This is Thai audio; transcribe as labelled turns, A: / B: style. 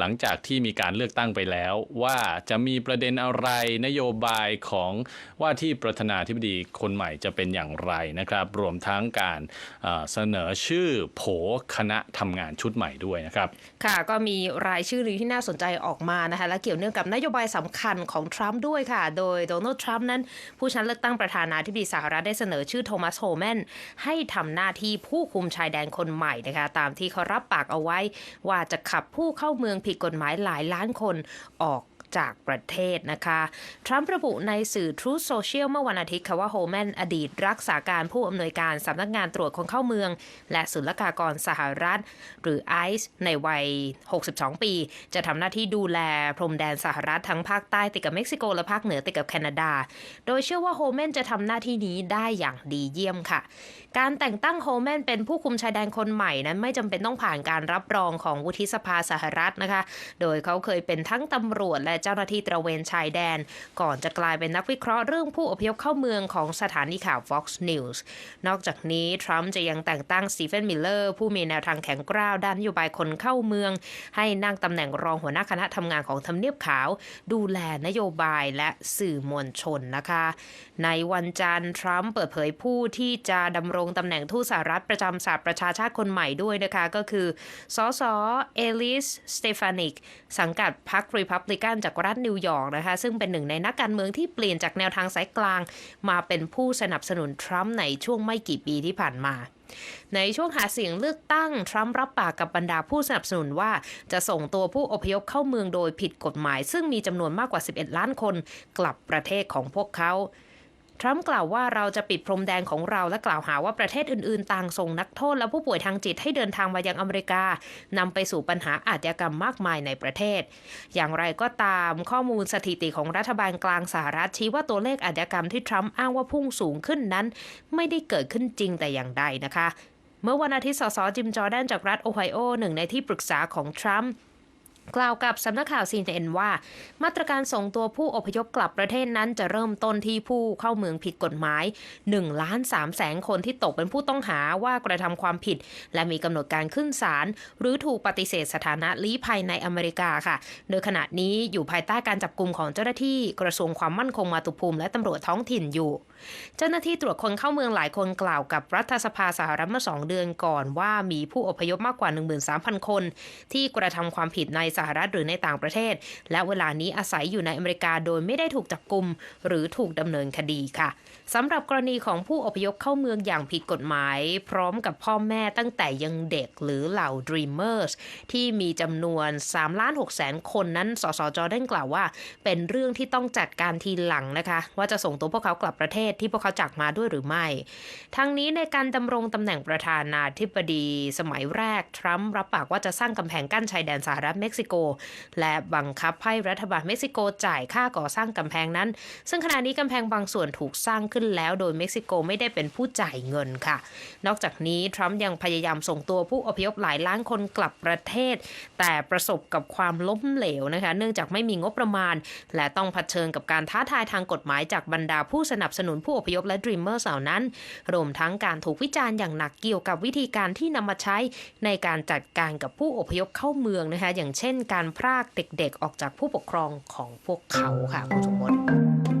A: หลังจากที่มีการเลือกตั้งไปแล้ว ว่าจะมีประเด็นอะไรนโยบายของว่าที่ประธานาธิบดีคนใหม่จะเป็นอย่างไรนะครับ รวมทั้งการเสนอชื่อโผคณะทำงานชุดใหม่ด้วยนะครับ
B: ค่ะก็มีรายชื่อหนึ่งที่น่าสนใจออกมานะคะและเกี่ยวเนื่องกับนโยบายสำคัญของทรัมป์ด้วยค่ะ โดยโดนัลด์ทรัมป์นั้น ผู้ชนะเลือกตั้งประธานาธิบดีสหรัฐได้เสนอชื่อโทมัสโฮแมนให้ทำหน้าที่ผู้คุมชายแดนคนใหม่นะคะตามที่เขารับปากเอาไว้ว่าจะขับผู้เข้าเมืองผิดกฎหมายหลายล้านคนออก จากประเทศนะคะ ทรัมป์ระบุในสื่อ Truth Social เมื่อวันอาทิตย์ค่ะว่าโฮแมนอดีตรักษาการผู้อำนวยการสำนักงานตรวจคนเข้าเมือง และศุลกากรสหรัฐ หรือไอซ์ในวัย 62 ปี จะทำหน้าที่ดูแลพรมแดนสหรัฐทั้งภาคใต้ติดกับเม็กซิโกและภาคเหนือติดกับแคนาดา โดยเชื่อว่าโฮแมนจะทำหน้าที่นี้ได้อย่างดีเยี่ยมค่ะ การแต่งตั้งโฮแมนเป็นผู้คุมชายแดนคนใหม่นั้นไม่จำเป็นต้องผ่านการรับรองของวุฒิสภาสหรัฐนะคะ โดยเขาเคยเป็นทั้งตำรวจและเจ้าหน้าที่ตระเวนชายแดน ก่อนจะกลายเป็นนักวิเคราะห์เรื่องผู้อพยพเข้าเมืองของสถานีข่าว Fox News นอกจากนี้ ทรัมป์จะยังแต่งตั้งสตีเฟนมิลเลอร์ผู้มีแนวทางแข็งกร้าวด้านนโยบายคนเข้าเมือง ให้นั่งตำแหน่งรองหัวหน้าคณะทำงานของทำเนียบขาว ดูแลนโยบายและสื่อมวลชนนะคะ ในวันจันทร์ทรัมป์เปิดเผยผู้ที่จะดำรงตำแหน่งทูตสหรัฐประจำสหประชาชาติคนใหม่ด้วยนะคะก็คือสสเอลิสสเตฟานิกสังกัดพรรครีพับลิกันจากรัฐนิวยอร์กนะคะ ซึ่งเป็นหนึ่งในนักการเมืองที่เปลี่ยนจากแนวทางสายกลาง มาเป็นผู้สนับสนุนทรัมป์ในช่วงไม่กี่ปีที่ผ่านมาในช่วงหาเสียงเลือกตั้ง ทรัมป์รับปากกับบรรดาผู้สนับสนุนว่าจะส่งตัวผู้อพยพเข้าเมืองโดยผิดกฎหมาย ซึ่งมีจำนวนมากกว่า 11 ล้านคนกลับประเทศของพวกเขา ทรัมป์กล่าวว่าเราจะปิดพรมแดนของเราและกล่าวหาว่าประเทศอื่นๆ ต่างส่งนักโทษและผู้ป่วยทางจิตให้เดินทางมายังอเมริกานำไปสู่ปัญหาอาชญากรรมมากมายในประเทศ อย่างไรก็ตามข้อมูลสถิติของรัฐบาลกลางสหรัฐชี้ว่าตัวเลขอาชญากรรมที่ทรัมป์อ้างว่าพุ่งสูงขึ้นนั้น ไม่ได้เกิดขึ้นจริงแต่อย่างใดนะคะ เมื่อวันอาทิตย์สสจิมจอร์แดนจากรัฐโอไฮโอหนึ่งในที่ปรึกษาของทรัมป์ กล่าวกับสำนักข่าว CNN ว่า มาตรการส่งตัวผู้อพยพกลับประเทศนั้นจะเริ่มต้นที่ผู้เข้าเมืองผิดกฎหมาย1ล้าน3แสนคนที่ตกเป็นผู้ต้องหาว่ากระทำความผิด และมีกำหนดการขึ้นศาลหรือถูกปฏิเสธสถานะลี้ภัยในอเมริกาค่ะ โดยขณะนี้อยู่ภายใต้การจับกลุ่มของเจ้าหน้าที่กระทรวงความมั่นคงมาตุภูมิและตำรวจท้องถิ่นอยู่ เจ้าหน้าที่ตรวจคนเข้าเมืองหลายคนกล่าวกับรัฐสภาสหรัฐเมื่อสองเดือนก่อนว่ามีผู้อพยพมากกว่า 13,000 คน ที่กระทำความผิดในสหรัฐหรือในต่างประเทศ และเวลานี้อาศัยอยู่ในอเมริกาโดยไม่ได้ถูกจับกลุ่มหรือถูกดำเนินคดีค่ะสำหรับกรณีของผู้อพยพเข้าเมืองอย่างผิดกฎหมาย พร้อมกับพ่อแม่ตั้งแต่ยังเด็กหรือเหล่า Dreamers ที่มีจำนวน3ล้าน6แสนคนนั้นสสจอร์แดนกล่าวว่า เป็นเรื่องที่ต้องจัดการทีหลังนะคะ ว่าจะส่งตัวพวกเขากลับประเทศที่พวกเขาจากมาด้วยหรือไม่ ทั้งนี้ในการดำรงตำแหน่งประธานาธิบดีสมัยแรก ทรัมป์รับปากว่าจะสร้างกำแพงกั้นชายแดนสหรัฐเม็กซิโกและบังคับให้รัฐบาลเม็กซิโกจ่ายค่าก่อสร้างกำแพงนั้น ซึ่งขณะนี้กำแพงบางส่วนถูกสร้างขึ้นแล้ว โดยเม็กซิโกไม่ได้เป็นผู้จ่ายเงินค่ะ นอกจากนี้ทรัมป์ยังพยายามส่งตัวผู้อพยพหลายล้านคนกลับประเทศ แต่ประสบกับความล้มเหลวนะคะ เนื่องจากไม่มีงบประมาณ และต้องเผชิญกับการท้าทายทางกฎหมายจากบรรดาผู้สนับสนุนผู้อพยพและ Dreamers เหล่านั้น รวมทั้งการถูกวิจารณ์อย่างหนักเกี่ยวกับวิธีการที่นำมาใช้ในการจัดการกับผู้อพยพเข้าเมืองนะคะ อย่างเช่นช่นการพรากเด็กๆออกจากผู้ปกครองของพวกเขาค่ะคุณสมมติ